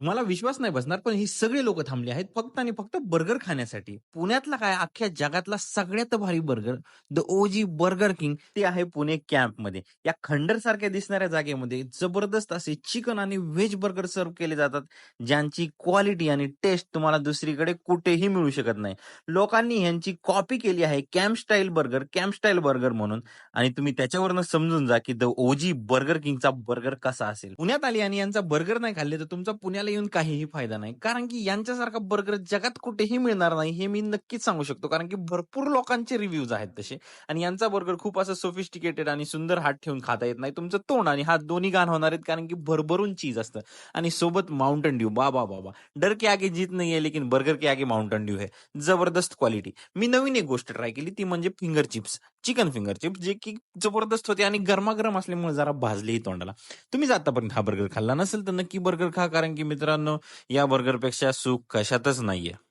मला विश्वास नाही बसणार, पण ही सगळे लोक थांबली आहेत फक्त आणि फक्त बर्गर खाण्यासाठी. पुण्यातला काय अख्ख्या जगातला सगळ्यात भारी burger, the OG Burger King ते आहे पुणे कॅम्पमध्ये या खंडरसारख्या दिसणाऱ्या जागेमध्ये जबरदस्त असे चिकन आणि व्हेज बर्गर सर्व केले जातात, ज्यांची क्वालिटी आणि टेस्ट तुम्हाला दुसरीकडे कुठेही मिळू शकत नाही. लोकांनी ह्यांची कॉपी केली आहे camp style burger, camp style burger म्हणून आणि तुम्ही त्याच्यावरनं समजून जा, की द ओजी बर्गर किंगचा बर्गर कसा असेल. पुण्यात आली आणि यांचा बर्गर नाही खाल्ले, तर तुमचा पुण्याला येऊन काहीही फायदा नाही. कारण की यांच्यासारखा बर्गर जगात कुठेही मिळणार नाही, हे मी नक्कीच सांगू शकतो. कारण की भरपूर लोकांचे रिव्ह्यूज आहेत तसे आणि यांचा बर्गर खूप असं सोफिस्टिकेटेड आणि सुंदर हात ठेवून खाता येत नाही. तुमचं तोंड आणि हात दोन्ही घाण होणार आहेत, कारण की भरभरून चीज असतं आणि सोबत माउंटन ड्यू. बाबा, बाबा! डर के आगे जीत नाही आहे लेकिन बर्गर के आगे माउंटन ड्यू है. जबरदस्त क्वालिटी. मी नवीन एक गोष्ट ट्राय केली, ती म्हणजे finger chips. Chicken finger chips, जे की जबरदस्त होते आणि गरमागरम असल्यामुळे जरा भाजलेही तोंडाला. तुम्ही आतापर्यंत हा बर्गर खाल्ला नसेल, तर नक्की बर्गर खा, कारण की मित्रांनो, या बर्गरपेक्षा सुख कशातच नाहीये.